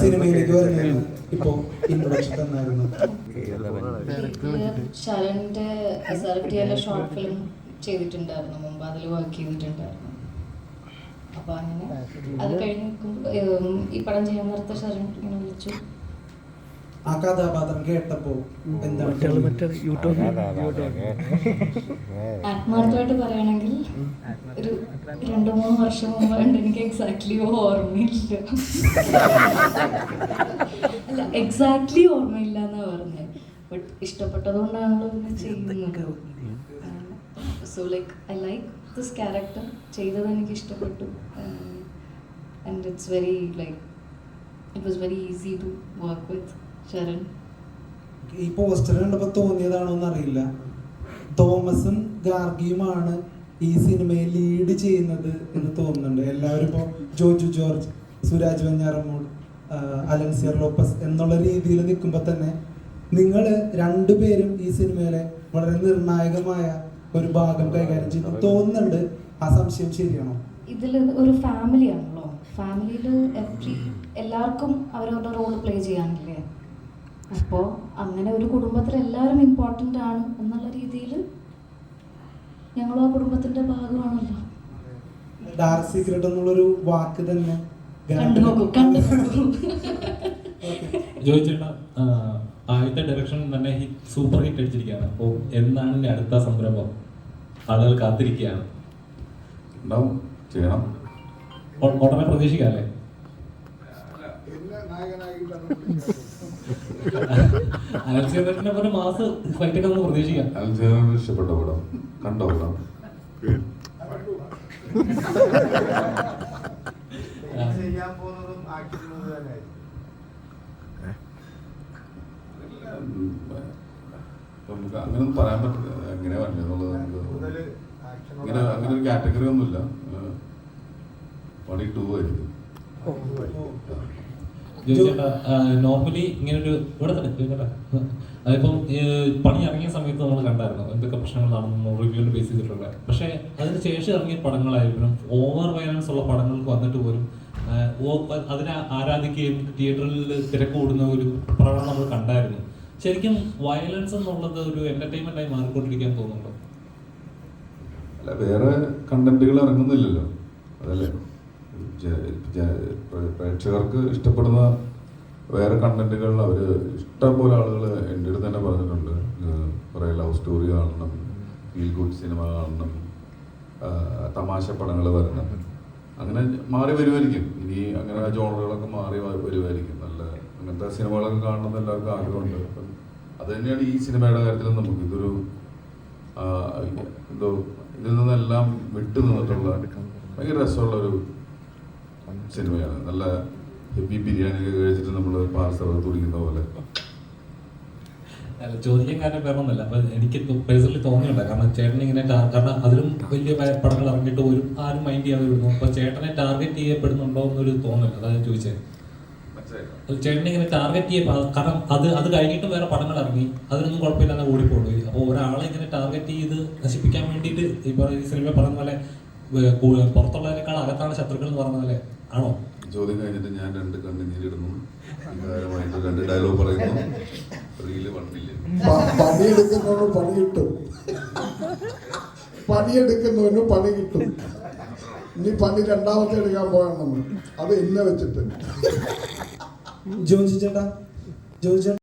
സിനിമയിലേക്ക് വരുന്നത് ഇപ്പോ ഇൻട്രൊഡക്ഷൻ തന്നായിരുന്നു. ശരണിന്റെ സെലക്ട് ഷോർട്ട് ഫിലിം ചെയ്തിട്ടുണ്ടായിരുന്നു. മുമ്പ് അതിൽ വർക്ക് ചെയ്തിട്ടുണ്ടായിരുന്നു. അപ്പൊ അങ്ങനെ അത് കഴിഞ്ഞ് ഈ പടം ചെയ്യാൻ നേരത്തെ ശരൺ ഇങ്ങനെ വിളിച്ചു. ആ കഥാപാത്രം കേട്ടപ്പോ എന്താണ് ആത്മാർത്ഥമായിട്ട് പറയുകയാണെങ്കിൽ ഒരു രണ്ടു മൂന്ന് വർഷം മുമ്പായിട്ട് എനിക്ക് എക്സാക്ട്ലി ഓർമ്മയില്ല. അല്ല എക്സാക്ട്ലി ഓർമ്മയില്ല എന്നാ പറഞ്ഞത്. ബട്ട് ഇഷ്ടപ്പെട്ടതുകൊണ്ടാണല്ലോ പിന്നെ ചെയ്യുന്നത്. So like I like this character ചെയ്തത് എനിക്ക് ഇഷ്ടപ്പെട്ടു and it's very like it was very easy to work with Sharan? ഈ പോസ്റ്റർ കണ്ടപ്പോ തോന്നിയതാണോ എന്നറിയില്ല തോമസും ഗാർഗിയുമാണ് ഈ സിനിമയെ ലീഡ് ചെയ്യുന്നത് എന്ന് തോന്നുന്നുണ്ട്. എല്ലാവരും ഇപ്പോ ജോജു ജോർജ് സുരാജ് വെഞ്ഞാറമ്മൂട് അലൻസിയർ ലോപ്പസ് എന്നുള്ള രീതിയിൽ നിൽക്കുമ്പോൾ തന്നെ നിങ്ങൾ രണ്ടുപേരും ഈ സിനിമയിലെ വളരെ നിർണായകമായ ഒരു ഭാഗം കൈകാര്യം ചെയ്യുന്നു. തോന്നുന്നുണ്ട്. ആ സംശയം ശരിയാണോ? ഇതിൽ ഒരു ഫാമിലി ആണല്ലോ. ഫാമിലിയിൽ എല്ലാവർക്കും അവരവരുടെ റോൾ പ്ലേ ചെയ്യാനില്ലേ? അപ്പോൾ അങ്ങനെ ഒരു കുടുംബത്തിൽ എല്ലാവരും ഇമ്പോർട്ടന്റ് ആണ് എന്നുള്ള രീതിയിൽ ഞങ്ങളും ആ കുടുംബത്തിന്റെ ഭാഗമാണല്ലോ. ഡാർക്ക് സീക്രട്ട് എന്നുള്ളൊരു വാക്ക് തന്നെ കണ്ടു നോക്കൂ കണ്ടു നോക്കൂ. ജോയിച്ചേട്ടാ ആദ്യത്തെ ഡയറക്ഷൻ തന്നെ ഹിറ്റ് സൂപ്പർ ഹിറ്റ് അടിച്ചിരിക്കുകയാണ്. അപ്പോൾ എന്നാണ് എന്റെ അടുത്ത സംരംഭം? ആളുകൾ കാത്തിരിക്കുകയാണ്. ഉണ്ടാവും. ചെയ്യണം. ഉടനെ പ്രതീക്ഷിക്കാം അല്ലേ? ഇഷ്ടപ്പെട്ട പടം. കണ്ടോ പടം? നമുക്ക് അങ്ങനെ പറയാൻ പറ്റില്ല. എങ്ങനെ പറഞ്ഞത് നമുക്ക് ഇങ്ങനെ അങ്ങനെ ഒരു കാറ്റഗറി ഒന്നുമില്ല. പണി ടൂ ആയിരിക്കും. ജോയിച്ചേട്ടാ നോർമലി ഇങ്ങനെ ഒരു ഇവിടെ തന്നെ ജോയിച്ചേട്ടാ അതിപ്പം പണി ഇറങ്ങിയ സമയത്ത് നമ്മൾ കണ്ടായിരുന്നു എന്തൊക്കെ പ്രശ്നങ്ങൾ നടന്നു റിവ്യൂവിൽ ബേസ് ചെയ്തിട്ടുള്ളത്. പക്ഷേ അതിന് ശേഷം ഇറങ്ങിയ പടങ്ങളായിരിക്കണം ഓവർ വയലൻസ് ഉള്ള പടങ്ങൾക്ക് വന്നിട്ട് പോലും അതിനെ ആരാധിക്കുകയും തിയേറ്ററിൽ തിരക്ക് കൂടുന്ന ഒരു പ്രവണത നമ്മൾ കണ്ടായിരുന്നു. ശരിക്കും വയലൻസ് എന്നുള്ളത് ഒരു എന്റർടൈൻമെന്റ് ആയി മാറിക്കൊണ്ടിരിക്കാൻ തോന്നുന്നുണ്ടോ? അല്ല വേറെ കണ്ടന്റുകൾ ഇറങ്ങുന്നില്ലല്ലോ. അതല്ലേ? പ്രേക്ഷകർക്ക് ഇഷ്ടപ്പെടുന്ന വേറെ കണ്ടന്റുകൾ അവർ ഇഷ്ടംപോലെ ആളുകൾ എന്റെ അടുത്ത് തന്നെ പറഞ്ഞിട്ടുണ്ട്. കുറേ ലവ് സ്റ്റോറി കാണണം ഫീൽ ഗുഡ് സിനിമ കാണണം തമാശ പടങ്ങൾ വരണം. അങ്ങനെ മാറി വരുമായിരിക്കും ഇനി അങ്ങനെ ആ ജോണറുകളൊക്കെ മാറി വരുമായിരിക്കും നല്ല അങ്ങനത്തെ സിനിമകളൊക്കെ കാണണമെന്ന് എല്ലാവർക്കും ആഗ്രഹമുണ്ട്. അപ്പം അത് തന്നെയാണ് ഈ സിനിമയുടെ കാര്യത്തിൽ നമുക്ക് ഇതൊരു എന്തോ ഇതിൽ നിന്നെല്ലാം വിട്ടു നിന്നിട്ടുള്ള ഭയങ്കര രസമുള്ള ഒരു സിനിമയാണ് നല്ല ഹെവി ബിരിയാണി ഒക്കെ കഴിച്ചിട്ട് നമ്മൾ പാർസൽ തുടിക്കുന്ന പോലെ. അല്ല, ചോദിക്കാൻ കാരണം വേറൊന്നുമല്ല അപ്പൊ എനിക്ക് പേഴ്സണലി തോന്നിയിട്ടുണ്ട്. കാരണം ചേട്ടൻ ഇങ്ങനെ കാരണം അതിലും വലിയ പടങ്ങൾ ഇറങ്ങിയിട്ട് ഒരു ആരും മൈൻഡ് ചെയ്യാതെ വരുന്നു അപ്പൊ ചേട്ടനെ ടാർഗറ്റ് ചെയ്യപ്പെടുന്നുണ്ടോ എന്നൊരു തോന്നൽ അതാണ് ചോദിച്ചേ. ചോദിച്ചത് ചേട്ടനെ ഇങ്ങനെ ടാർഗറ്റ് ചെയ്യ കാരണം അത് അത് കഴിഞ്ഞിട്ട് വേറെ പടങ്ങൾ ഇറങ്ങി. അതിനൊന്നും കുഴപ്പമില്ലാതെ ഓടിപ്പോയി. അപ്പോൾ ഒരാളെ ഇങ്ങനെ ടാർഗറ്റ് ചെയ്ത് നശിപ്പിക്കാൻ വേണ്ടിയിട്ട് ഈ പറ- സിനിമ പറഞ്ഞ പോലെ പുറത്തുള്ളതിനേക്കാൾ അകത്താണ് ശത്രുക്കൾ എന്ന് പറഞ്ഞത് അല്ലേ? ആണോ? ചോദ്യം കഴിഞ്ഞിട്ട് ഞാൻ രണ്ട് കണ്ണുനീരിടുന്നു. വികാരമായിട്ട് രണ്ട് ഡയലോഗ് പറയുന്നു. റീൽ വണ്ണില്ല പ- പണിയെടുക്കുന്നവന് പണി കിട്ടും. പണിയെടുക്കുന്നവന് പണി കിട്ടും. ഇനി പണി രണ്ടാമത്തെ എടുക്കാൻ പോകണം നമ്മൾ അത് ഇന്ന വെച്ചിട്ട്. ജോജി ചേട്ടാ ജോജി ചേട്ടാ.